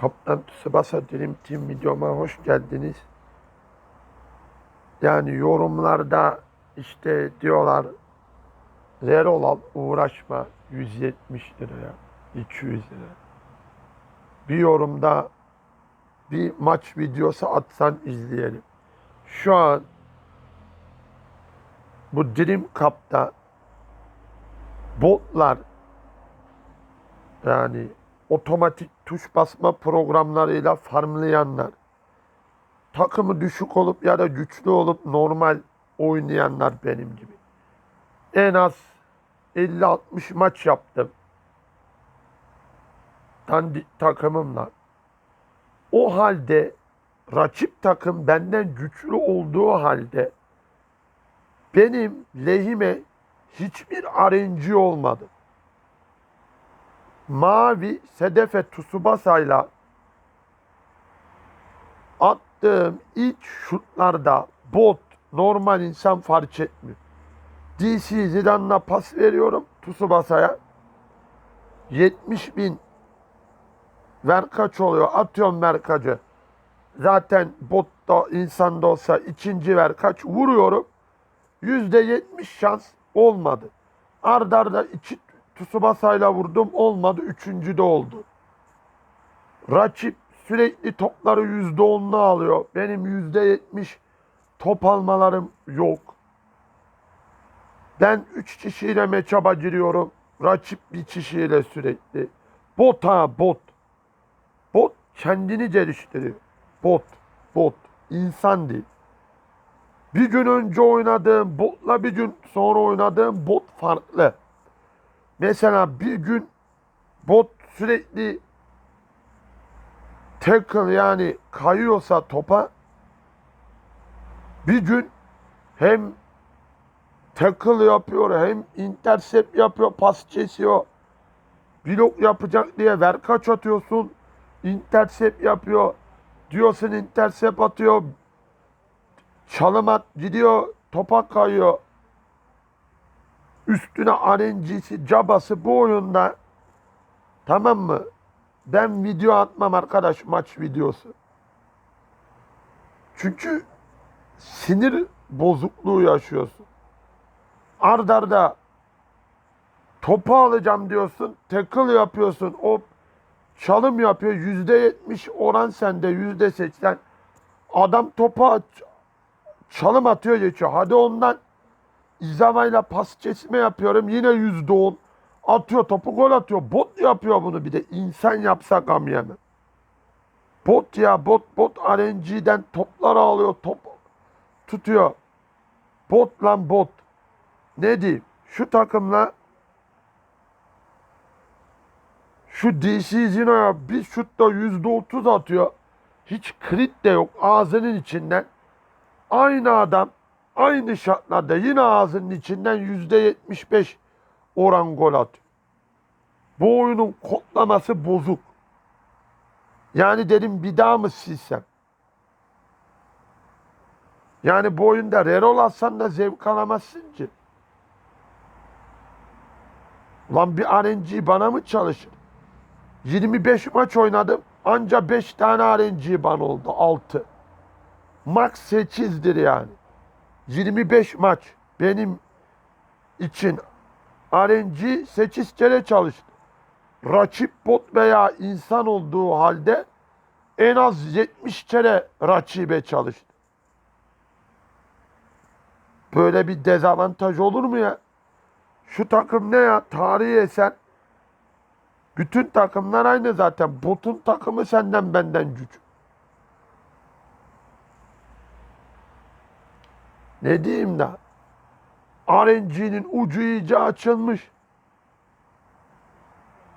Kaptan Tsubasa Dream Team videoma hoş geldiniz. Yani yorumlarda işte diyorlar Zerol al uğraşma 170 liraya 200 lira. Bir yorumda bir maç videosu atsan izleyelim. Şu an bu Dream Cup'ta botlar yani otomatik tuş basma programlarıyla farmlayanlar, takımı düşük olup ya da güçlü olup normal oynayanlar benim gibi. En az 50-60 maç yaptım. Dandik takımımla. O halde rakip takım benden güçlü olduğu halde benim lehime hiçbir RNG olmadı. Mavi Sedefe Tsubasa'yla attığım ilk şutlarda bot normal insan fark etmiyor. DC Zidane'la pas veriyorum Tsubasa'ya. 70 bin ver kaç oluyor? Atıyorum ver kaçı. Zaten botta insanda olsa ikinci ver kaç vuruyorum. %70 şans olmadı. Arda arda iki Tsubasa'yla vurdum olmadı. Üçüncü de oldu. Rakip sürekli topları yüzde onlu alıyor. Benim yüzde yetmiş top almalarım yok. Ben üç kişiyle meçaba giriyorum. Rakip bir kişiyle sürekli. Bot ha bot. Bot kendini geliştiriyor. Bot, bot. insan değil. Bir gün önce oynadığım botla bir gün sonra oynadığım bot farklı. Mesela bir gün bot sürekli tackle yani kayıyorsa topa bir gün hem tackle yapıyor hem intercept yapıyor pas kesiyor blok yapacak diye ver kaç atıyorsun intercept yapıyor diyorsun intercept atıyor çalım at gidiyor topa kayıyor üstüne RNG'si, cabası bu oyunda tamam mı? Ben video atmam arkadaş maç videosu. Çünkü sinir bozukluğu yaşıyorsun. Ard arda topu alacağım diyorsun, tackle yapıyorsun, o çalım yapıyor, yüzde yetmiş oran sende, yüzde seksen. Adam topa çalım atıyor geçiyor. Hadi ondan İzamayla pas kesme yapıyorum. Yine yüzde on. Atıyor topu gol atıyor. Bot yapıyor bunu bir de. İnsan yapsa gam yemem. Bot ya bot bot RNG'den topları alıyor. Top tutuyor. Bot lan bot. Ne diyeyim? Şu takımla şu DC Zino'ya bir şutta yüzde otuz atıyor. Hiç crit de yok ağzının içinden. Aynı adam aynı şartlarda yine ağzının içinden yüzde yetmiş beş oran gol atıyor. Bu oyunun kodlaması bozuk. Yani dedim bir daha mı silsem? Yani bu oyunda rerol atsan da zevk alamazsın ki. Lan bir RNG bana mı çalışır? 25 maç oynadım. Anca 5 tane RNG bana oldu. 6. Max 8'dir yani. 25 maç benim için RNG 8 kere çalıştı. Rakip bot veya insan olduğu halde en az 70 kere rakibe çalıştı. Böyle bir dezavantaj olur mu ya? Şu takım ne ya? Tarihi eser. Bütün takımlar aynı zaten. Botun takımı senden benden güç. Ne diyeyim da? RNG'nin ucu iyice açılmış.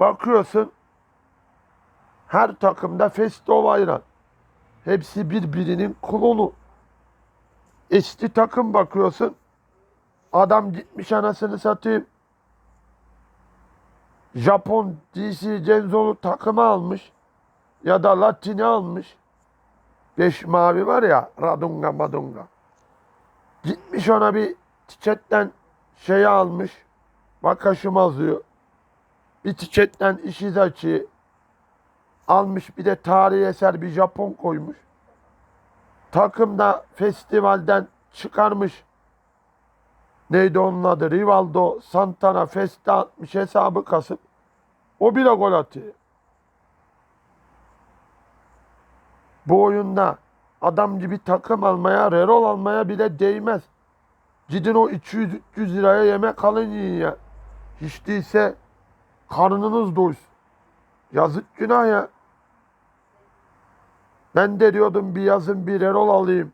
Bakıyorsun her takımda Festo Bayram. Hepsi birbirinin klonu. Eski takım bakıyorsun. Adam gitmiş anasını satayım. Japon DC Genzolu takımı almış. Ya da Latini almış. Beş mavi var ya Radunga Madunga. Gitmiş ona bir çiçekten şeyi almış. Bakaşım azıyor. Bir çiçekten Ishizaki Almış bir de tarihi eser bir Japon koymuş. Takım da festivalden çıkarmış. Neydi onun adı? Rivaldo, Santana, Festa atmış hesabı kasıp o bile gol atıyor. Bu oyunda adam gibi takım almaya, rerol almaya bile değmez. Gidin o 200-300 liraya yemek alın yiyin ya. Hiç değilse karnınız doysun. Yazık günah ya. Ben de diyordum bir yazın bir rerol alayım.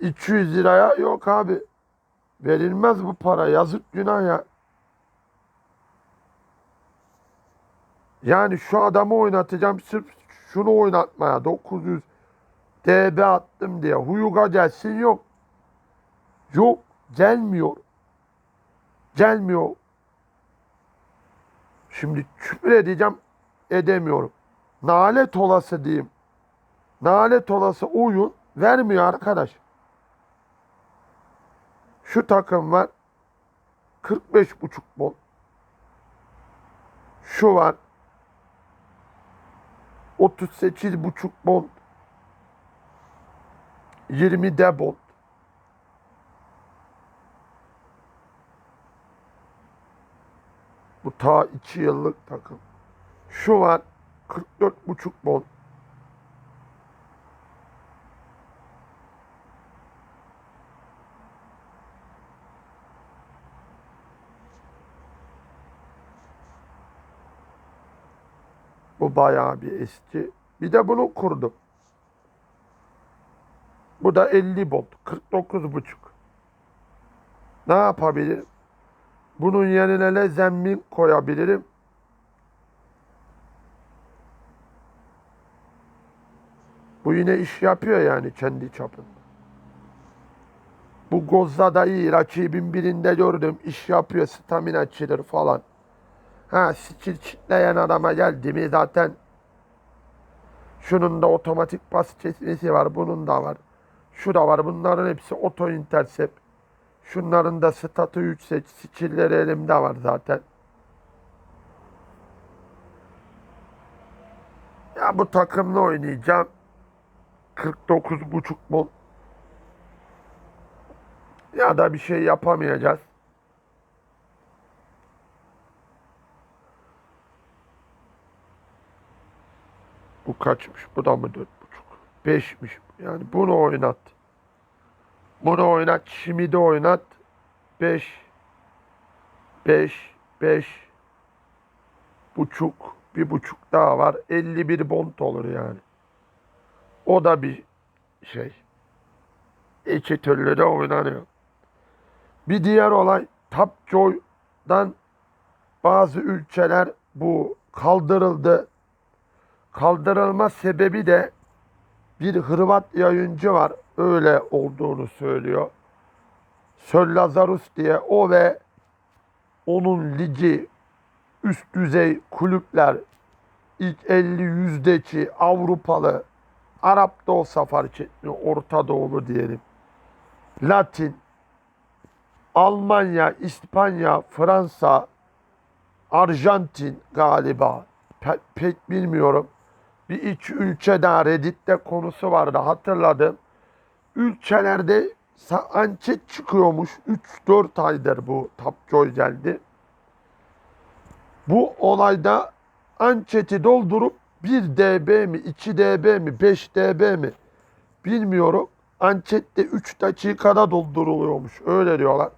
200 liraya yok abi. Verilmez bu para. Yazık günah ya. Yani şu adamı oynatacağım sırf şunu oynatmaya. 900 DB attım diye. Huyuga gelsin yok. Yok. Gelmiyor. Gelmiyor. Şimdi küfür edeceğim. Edemiyorum. Nalet olası diyeyim. Nalet olası oyun vermiyor arkadaş. Şu takım var. 45,5 bol. Şu var. 38,5 bol. 20 de bol. Bu ta 2 yıllık takım. Şu var. 44,5 bol. Bu bayağı bir eski. Bir de bunu kurdum. Bu da 50 volt. 49,5. Ne yapabilirim? Bunun yerine de zemin koyabilirim. Bu yine iş yapıyor yani kendi çapında. Bu Gozza da iyi. Rakibin birinde gördüm. iş yapıyor. Stamina çilir falan. Ha skill çitleyen adama geldi mi zaten şunun da otomatik pas kesmesi var. Bunun da var. Şu da var. Bunların hepsi auto intercept. Şunların da statü yüksek. Skill'leri elimde var zaten. Ya bu takımla oynayacağım. 49.5 bol. Ya da bir şey yapamayacağız. Bu kaçmış? Bu da mı dört? Beşmiş. Yani bunu oynat. Bunu oynat. Şimdi oynat. Beş. Beş. Beş. Buçuk. Bir buçuk daha var. 51 bont olur yani. O da bir şey. İki türlü de oynanıyor. Bir diğer olay Tapjoy'dan bazı ülkeler bu kaldırıldı. Kaldırılma sebebi de bir Hırvat yayıncı var. Öyle olduğunu söylüyor. Söl Lazarus diye o ve onun ligi üst düzey kulüpler ilk 50 yüzdeki Avrupalı Arap da olsa fark etmiyor. Orta Doğulu diyelim. Latin, Almanya, İspanya, Fransa, Arjantin galiba. Pe- pek bilmiyorum. Bir iki ülke daha Reddit'te konusu vardı hatırladım. Ülkelerde anket çıkıyormuş. 3-4 aydır bu Tapjoy geldi. Bu olayda anketi doldurup 1 dB mi, 2 dB mi, 5 dB mi bilmiyorum. Ankette 3 dakikada dolduruluyormuş. Öyle diyorlar.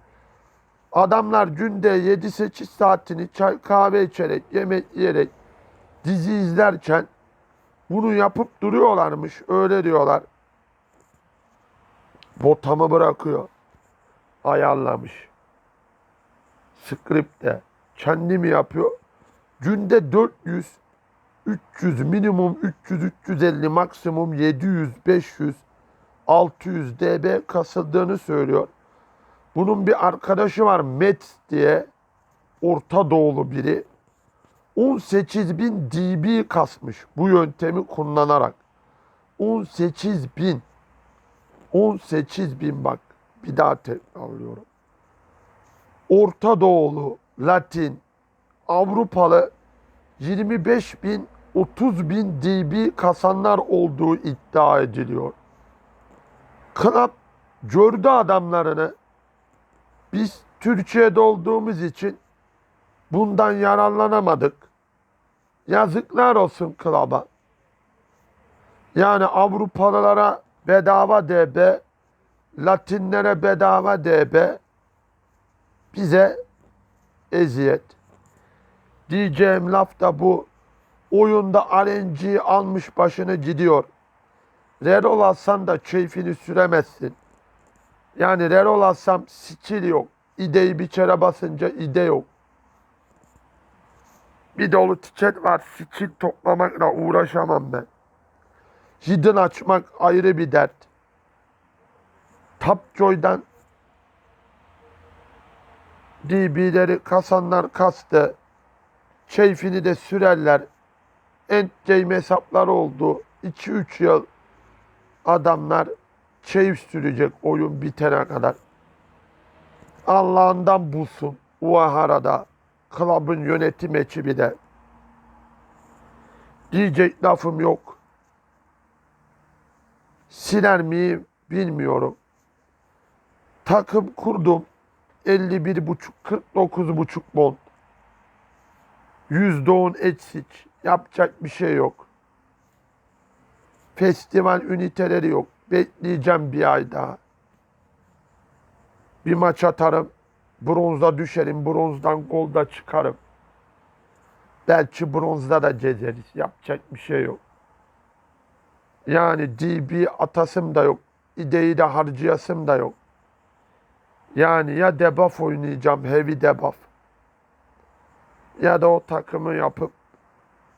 Adamlar günde 7-8 saatini çay kahve içerek, yemek yiyerek, dizi izlerken bunu yapıp duruyorlarmış. Öyle diyorlar. Botamı bırakıyor. Ayarlamış. Script'te. Kendi mi yapıyor? Günde 400, 300, minimum 300, 350, maksimum 700, 500, 600 dB kasıldığını söylüyor. Bunun bir arkadaşı var Met diye. Orta Doğulu biri. 18.000 dB kasmış bu yöntemi kullanarak. 18.000. 18.000 bak. Bir daha tekrarlıyorum. Orta Doğulu, Latin, Avrupalı 25 bin 30 bin DB kasanlar olduğu iddia ediliyor. Club gördü adamlarını. Biz Türkiye'de olduğumuz için bundan yararlanamadık. Yazıklar olsun klaba. Yani Avrupalılara bedava DB, Latinlere bedava DB, bize eziyet. Diyeceğim laf da bu. Oyunda RNG almış başını gidiyor. Rerol alsan da keyfini süremezsin. Yani rerol alsam skill yok. İdeyi bir kere basınca ide yok. Bir dolu tiket var. Skill toplamakla uğraşamam ben. Hidden açmak ayrı bir dert. Tapjoy'dan DB'leri kasanlar kastı. Keyfini de sürerler. Endgame hesapları oldu. 2-3 yıl adamlar keyif sürecek oyun bitene kadar. Allah'ından bulsun. Uahara'da klubun yönetim ekibi de. Diyecek lafım yok. Siler miyim bilmiyorum. Takım kurdum. 51,5 49,5 bond. %10 eksik. Yapacak bir şey yok. Festival üniteleri yok. Bekleyeceğim bir ay daha. Bir maç atarım. Bronza düşerim. Bronzdan golda çıkarım. Belki bronzda da cezeriz. Yapacak bir şey yok. Yani DB atasım da yok. İdeyi de harcayasım da yok. Yani ya debuff oynayacağım, heavy debuff. Ya da o takımı yapıp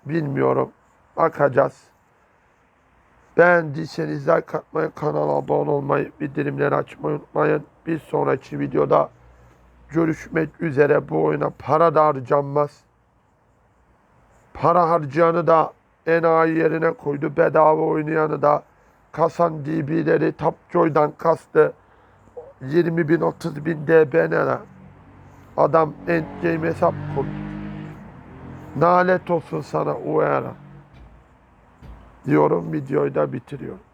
bilmiyorum. Bakacağız. Beğendiyseniz like atmayı, kanala abone olmayı, bildirimleri açmayı unutmayın. Bir sonraki videoda görüşmek üzere. Bu oyuna para da harcanmaz. Para harcayanı da enayi yerine koydu. Bedava oynayanı da kasan DB'leri Tapjoy'dan kastı. 20 bin 30 bin DB ne lan? Adam endgame hesap kurdu. Nalet olsun sana Uera. Diyorum videoyu da bitiriyorum.